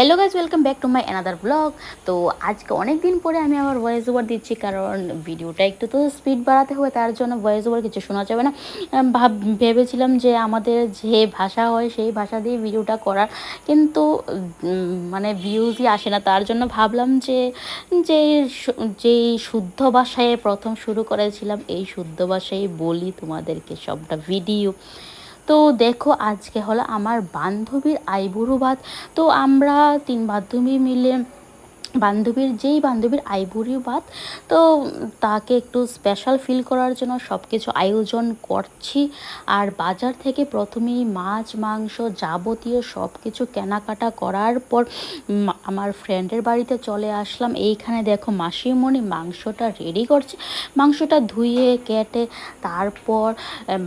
Hello guys welcome back to my another blog তো আজকে অনেক দিন পরে আমি আমার ভয়েস ওভার দিচ্ছি, কারণ ভিডিওটা একটু তো স্পিড বাড়াতে হবে, তার জন্য ভয়েস ওভার কিছু শোনা যাবে না। ভাব, ভেবেছিলাম যে আমাদের যে ভাষা হয়, সেই ভাষা দিয়ে ভিডিওটা করার, কিন্তু মানে ভিউজই আসে না। তার জন্য ভাবলাম যে যে যেই শুদ্ধ ভাষায় প্রথম শুরু করেছিলাম, এই শুদ্ধ ভাষায় বলি তোমাদেরকে সবটা ভিডিও তো দেখো আজকে হলো আমার বান্ধবীর আইবুড়ো ভাত তো আমরা তিন বান্ধবী মিলে বান্ধবীর, যেই বান্ধবীর আইবুড়ি ভাত তো তাকে একটু স্পেশাল ফিল করার জন্য সব কিছু আয়োজন করছি। আর বাজার থেকে প্রথমেই মাছ, মাংস যাবতীয় সব কিছু কেনাকাটা করার পর আমার ফ্রেন্ডের বাড়িতে চলে আসলাম। এইখানে দেখো মাসিমণি মাংসটা রেডি করছে। মাংসটা ধুয়ে, কেটে, তারপর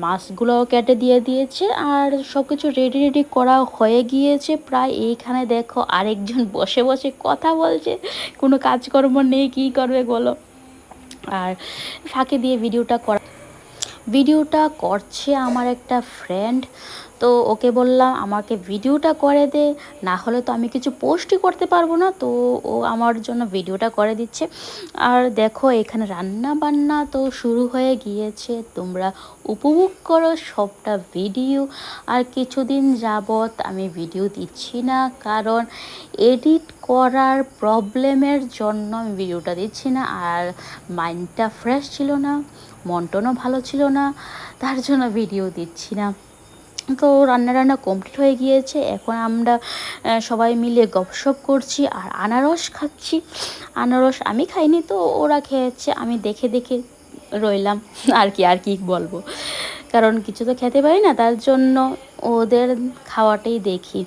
মাছগুলোও কেটে দিয়ে দিয়েছে। আর সব কিছু রেডি রেডি করা হয়ে গিয়েছে। প্রায় এইখানে দেখো আরেকজন বসে বসে কথা বলছে। কোনো কাজকর্ম নেই কি করবে বলো? আর ফাঁকে দিয়ে ভিডিওটা করা ভিডিওটা করছে আমার একটা ফ্রেন্ড তো ওকে বললাম, আমাকে ভিডিওটা করে দে, না হলে তো আমি কিছু পোস্টই করতে পারব না। তো ও আমার জন্য ভিডিওটা করে দিচ্ছে। আর দেখো, এখানে রান্না বান্না তো শুরু হয়ে গিয়েছে। তোমরা উপভোগ করো সবটা ভিডিও আর কিছুদিন যাবৎ আমি ভিডিও দিচ্ছি না, কারণ এডিট করার প্রবলেমের জন্য আমি ভিডিওটা দিচ্ছি না। আর মাইন্ডটা ফ্রেশ ছিল না। মন্টনও ভালো ছিল না, তার জন্য ভিডিও দিচ্ছি না। তো রান্না রান্না কমপ্লিট হয়ে গিয়েছে, এখন আমরা সবাই মিলে গপসপ করছি আর আনারস খাচ্ছি। আনারস আমি খাইনি তো, ওরা খেয়েছে, আমি দেখে দেখে রইলাম, আর কি আর কি বলব। কারণ কিছু তো খেতে পারি না, তার জন্য ওদের খাওয়াটাই দেখি।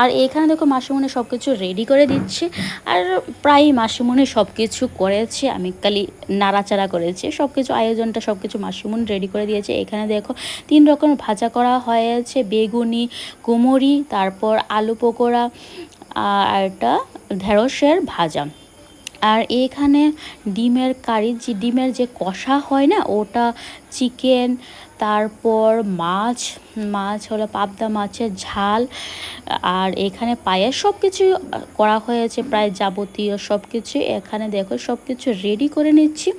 আর এখানে দেখো মাসিমণি সব কিছু রেডি করে দিচ্ছে আর প্রায় মাসিমণি সব কিছু করেছে, আমি খালি নাড়াচাড়া করেছি। সব কিছু আয়োজনটা সব কিছু মাসিমণি রেডি করে দিয়েছে। এখানে দেখো তিন রকম ভাজা করা হয়েছে, বেগুনি, কুমড়ি, তারপর আলু পকোড়া, আর একটা ঢেঁড়সের ভাজা। আর এখানে ডিমের কারি, যে ডিমের যে কষা হয় না, ওটা চিকেন, তারপর মাছ মাছ হলো পাবদা মাছের ঝাল, আর এখানে পায়ের সব কিছু করা হয়েছে, প্রায় যাবতীয় সব কিছু এখানে দেখো সব কিছু রেডি করে নিচ্ছি।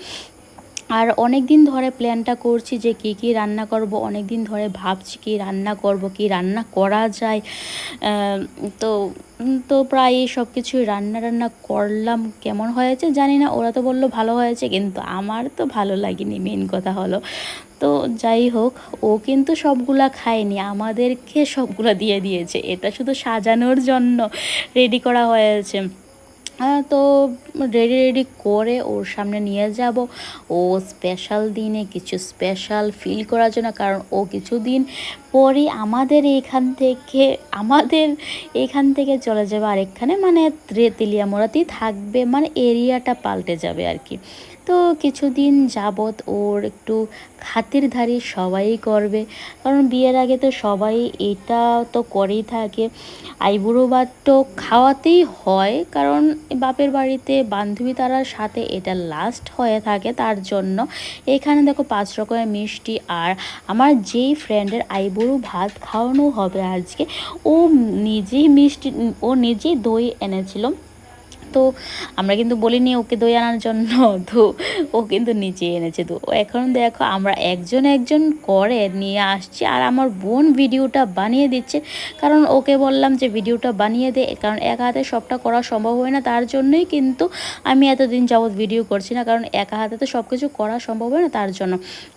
আর অনেক দিন ধরে প্ল্যানটা করছি যে কী কী রান্না করব। অনেক দিন ধরে ভাবছি কী রান্না করব, কী রান্না করা যায়। তো তো প্রায় সব কিছু রান্না রান্না করলাম। কেমন হয়েছে জানি না, ওরা তো বলল ভালো হয়েছে, কিন্তু আমার তো ভালো লাগেনি মেন কথা হলো। তো যাই হোক, ও কিন্তু সবগুলা খায়নি, আমাদেরকে সবগুলা দিয়ে দিয়েছে। এটা শুধু সাজানোর জন্য রেডি করা হয়েছে। হ্যাঁ তো রেডি রেডি করে ওর সামনে নিয়ে যাব। ও স্পেশাল দিনে কিছু স্পেশাল ফিল করার জন্য, কারণ ও কিছু দিন পরই আমাদের এখান থেকে, আমাদের এখান থেকে চলে যাবে। আরেকখানে মানে তেলিয়ামোড়াতেই থাকবে মানে এরিয়াটা পাল্টে যাবে আর কি। তো কিছুদিন যাবৎ ওর একটু খাতিরধারি সবাই করবে। কারণ বিয়ের আগে তো সবাই এটা তো করেই থাকে। আইবুড়ো ভাত তো খাওয়াতেই হয়। কারণ বাপের বাড়িতে বান্ধবী তারার সাথে এটা লাস্ট হয়ে থাকে তার জন্য। এখানে দেখো পাঁচ রকমের মিষ্টি আর আমার যেই ফ্রেন্ডের আইবুড়ো ভাত খাওয়ানো হবে আজকে, ও নিজেই মিষ্টি, ও নিজেই দই এনেছিল। তো আমরা কিন্তু বলিনি ওকে দই আনার জন্য, তো ও কিন্তু নিচে এনেছে। তো এখন দেখো আমরা একজন একজন করে নিয়ে আসছি আর আমার বোন ভিডিওটা বানিয়ে দিচ্ছে। কারণ ওকে বললাম যে ভিডিওটা বানিয়ে দে, কারণ এক হাতে সবটা করা সম্ভব হয় না, তার জন্যই কিন্তু আমি এতদিন যাবৎ ভিডিও করছি না, কারণ একা হাতে তো সব কিছু করা সম্ভব হয় না তার জন্য।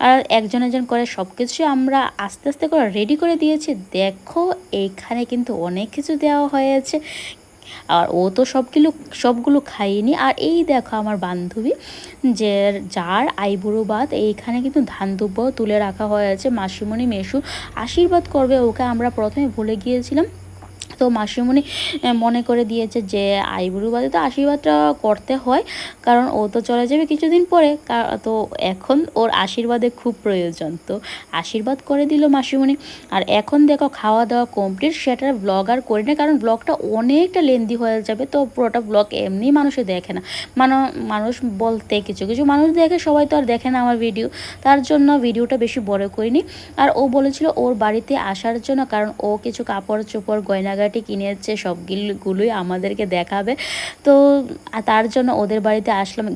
আর একজন একজন করে সব কিছু আমরা আস্তে আস্তে করে রেডি করে দিয়েছি। দেখো এইখানে কিন্তু অনেক কিছু দেওয়া হয়েছে। আর ও তো সবগুলো সবগুলো খাইনি আর এই দেখো আমার বান্ধবী, যে যার আইবুড়ো বাদ, এইখানে কিন্তু ধান তুলে রাখা হয়েছে মাসিমণি মেশু আশীর্বাদ করবে ওকে। আমরা প্রথমে ভুলে গিয়েছিলাম। তো মাসিমণি মনে করে দিয়েছে যে আইবুড়ো বাদে তো আশীর্বাদটা করতে হয়, কারণ ও তো চলে যাবে কিছুদিন পরে তো এখন ওর আশীর্বাদে খুব প্রয়োজন। তো আশীর্বাদ করে দিল মাসিমণি। আর এখন দেখো খাওয়া দাওয়া কমপ্লিট সেটার ব্লগ আর করি না কারণ ব্লগটা অনেকটা লেন্দি হয়ে যাবে, তো পুরোটা ব্লগ এমনি মানুষে দেখে না। মানে মানুষ বলতে কিছু কিছু মানুষ দেখে, সবাই তো আর দেখে না আমার ভিডিও তার জন্য ভিডিওটা বেশি বড় করিনি। আর ও বলেছিল ওর বাড়িতে আসার জন্য, কারণ ও কিছু কাপড় চোপড় গয়নাগাটি গয়নাগাটি কিনেছে সবগুলোই আমাদেরকে দেখাবে। তো তার জন্য ওদের বাড়িতে আসলাম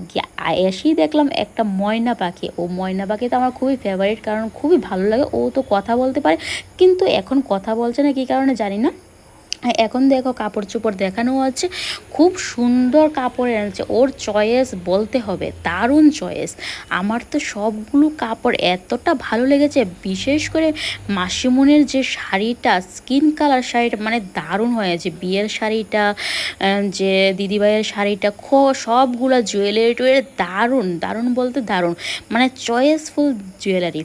এসেই দেখলাম একটা ময়না পাখি। ও ময়না পাখি তো আমার খুবই ফেভারিট কারণ খুবই ভালো লাগে। ও তো কথা বলতে পারে, কিন্তু এখন কথা বলছে না, কী কারণে জানি না। এখন দেখো কাপড় চোপড় দেখানো আছে। খুব সুন্দর কাপড় এনেছে। ওর চয়েস বলতে হবে, দারুণ চয়েস আমার তো সবগুলো কাপড় এতটা ভালো লেগেছে, বিশেষ করে মাসিমনের যে শাড়িটা স্কিন কালার শাড়িটা মানে দারুণ হয়েছে। বিয়ের শাড়িটা যে দিদিভাইয়ের শাড়িটা, খো, সবগুলো জুয়েলারি টুয়েলারি, দারুণ দারুণ বলতে দারুণ। মানে চয়েসফুল জুয়েলারি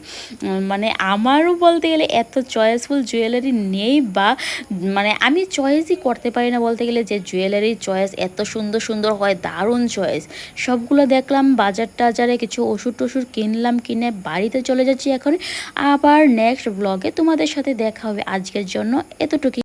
মানে আমারও বলতে গেলে এত চয়েসফুল জুয়েলারি নেই বা মানে আমি চয়েসই করতে পারি না বলতে গেলে যে জুয়েলারির চয়েস এত সুন্দর সুন্দর হয়, দারুণ চয়েস সবগুলো দেখলাম, বাজার টাজারে কিছু ওষুধ টষুধ কিনলাম, কিনে বাড়িতে চলে যাচ্ছি এখন। আবার নেক্সট ব্লগে তোমাদের সাথে দেখা হবে আজকের জন্য। এতটুকুই।